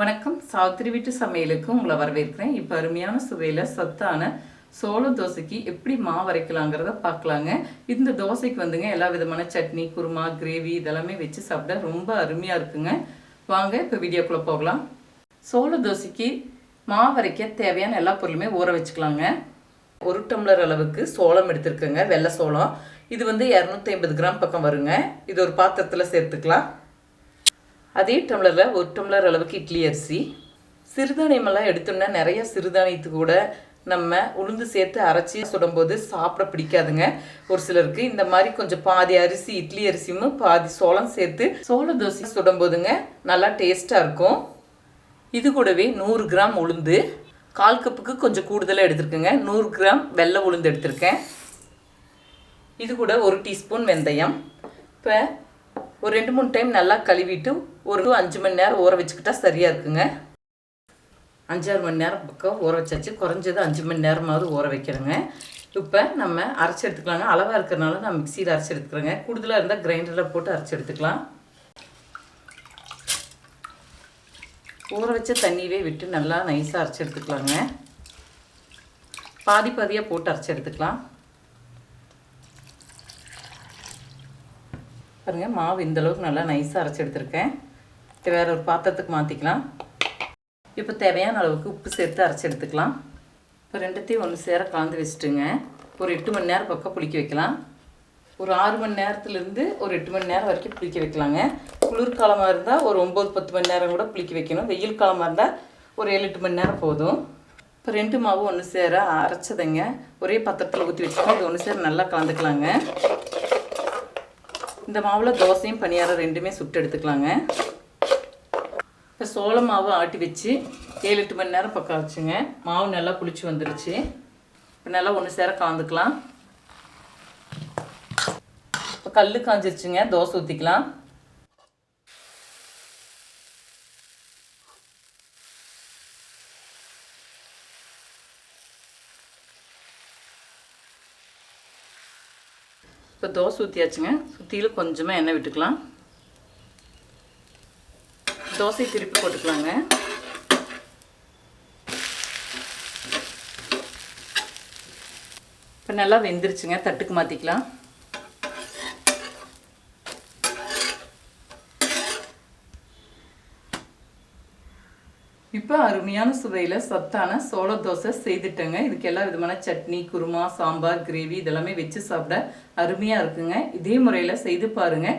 வணக்கம். சாவித்திரி வீட்டு சமையலுக்கு உங்களை வரவேற்கிறேன். இப்போ அருமையான சுவையில் சத்தான சோள தோசைக்கு எப்படி மாவு வரைக்கலாங்கிறத பார்க்கலாங்க. இந்த தோசைக்கு வந்துங்க எல்லா விதமான சட்னி குருமா கிரேவி இதெல்லாமே வச்சு சாப்பிட ரொம்ப அருமையாக இருக்குங்க. வாங்க இப்போ வீடியோக்குள்ளே போகலாம். சோள தோசைக்கு மாவு வரைக்க தேவையான எல்லா பொருளுமே ஊற வச்சுக்கலாங்க. ஒரு டம்ளர் அளவுக்கு சோளம் எடுத்துருக்கேங்க வெள்ளை சோளம். இது வந்து இரநூத்தி ஐம்பது கிராம் பக்கம் வருங்க. இது ஒரு பாத்திரத்தில் சேர்த்துக்கலாம். அதே டம்ளரில் ஒரு டம்ளர் அளவுக்கு இட்லி அரிசி. சிறுதானியமெல்லாம் எடுத்தோம்னா நிறைய சிறுதானியத்துக்கு கூட நம்ம உளுந்து சேர்த்து அரைச்சி சுடும்போது சாப்பிட பிடிக்காதுங்க. ஒரு சிலருக்கு இந்த மாதிரி கொஞ்சம் பாதி அரிசி இட்லி அரிசியும் பாதி சோளம் சேர்த்து சோள தோசை சுடும்போதுங்க நல்லா டேஸ்ட்டாக இருக்கும். இது கூடவே நூறு கிராம் உளுந்து. கால் கப்புக்கு கொஞ்சம் கூடுதலாக எடுத்துருக்கேங்க. நூறு கிராம் வெள்ளை உளுந்து எடுத்திருக்கேன். இது கூட ஒரு டீஸ்பூன் வெந்தயம். இப்போ ஒரு ரெண்டு மூணு டைம் நல்லா கழுவிட்டு ஒரு அஞ்சு மணி நேரம் ஊற வச்சுக்கிட்டா சரியாக இருக்குங்க. அஞ்சாறு மணி நேரம் பக்கம் ஊற வச்சாச்சு. குறைஞ்சது அஞ்சு மணி நேரமாவது ஊற வைக்கிறேங்க. இப்போ நம்ம அரைச்சி எடுத்துக்கலாங்க. அளவாக இருக்கிறனால நான் மிக்சியில் அரைச்சி எடுத்துக்கிறேங்க. கூடுதலாக இருந்தால் கிரைண்டரில் போட்டு அரைச்சி எடுத்துக்கலாம். ஊற வச்ச தண்ணியிலே விட்டு நல்லா நைஸாக அரைச்சி எடுத்துக்கலாங்க. பாதி பாதியாக போட்டு அரைச்சி எடுத்துக்கலாம். பாருங்கள் மாவு இந்தளவுக்கு நல்லா நைஸாக அரைச்சி எடுத்துருக்கேன். வேறு ஒரு பாத்திரத்துக்கு மாற்றிக்கலாம் இப்போ தேவையான அளவுக்கு உப்பு சேர்த்து அரைச்சி எடுத்துக்கலாம். இப்போ ரெண்டுத்தையும் ஒன்று சேர கலந்து வச்சுட்டுங்க. ஒரு எட்டு மணி நேரம் பக்கம் புளிக்க வைக்கலாம். ஒரு ஆறு மணி நேரத்துலேருந்து ஒரு எட்டு மணி நேரம் வரைக்கும் புளிக்க வைக்கலாங்க. குளிர்காலமாக இருந்தால் ஒரு ஒம்பது பத்து மணி நேரம் கூட புளிக்க வைக்கணும். வெயில் காலமாக இருந்தால் ஒரு ஏழு எட்டு மணி நேரம் போதும். இப்போ ரெண்டு மாவும் ஒன்று சேர அரைச்சதைங்க. ஒரே பாத்திரத்தில் ஊற்றி வச்சுக்கோங்க இது ஒன்று சேர நல்லா கலந்துக்கலாங்க. இந்த மாவில் தோசையும் பணியாரம் ரெண்டுமே சுட்டு எடுத்துக்கலாங்க. இப்போ சோள மாவு ஆட்டி வச்சு ஏழு எட்டு மணி நேரம் பக்கம் ஆச்சுங்க. மாவு நல்லா புளிச்சு வந்துருச்சு. இப்போ நல்லா ஒன்று சேர கலந்துக்கலாம் இப்போ கல் காஞ்சிருச்சுங்க. தோசை ஊற்றிக்கலாம் இப்போ தோசை ஊற்றியாச்சுங்க சுற்றிலும் கொஞ்சமாக எண்ணெய் விட்டுக்கலாம். தோசை திருப்பி போட்டுக்கலாங்க. இப்போ நல்லா வெந்துருச்சுங்க தட்டுக்கு மாற்றிக்கலாம் இப்போ அருமையான சுவையில் சத்தான சோள தோசை செய்துட்டேங்க. இதுக்கு எல்லா விதமான சட்னி குருமா சாம்பார் கிரேவி இதெல்லாமே வச்சு சாப்பிட அருமையாக இருக்குங்க. இதே முறையில் செய்து பாருங்கள்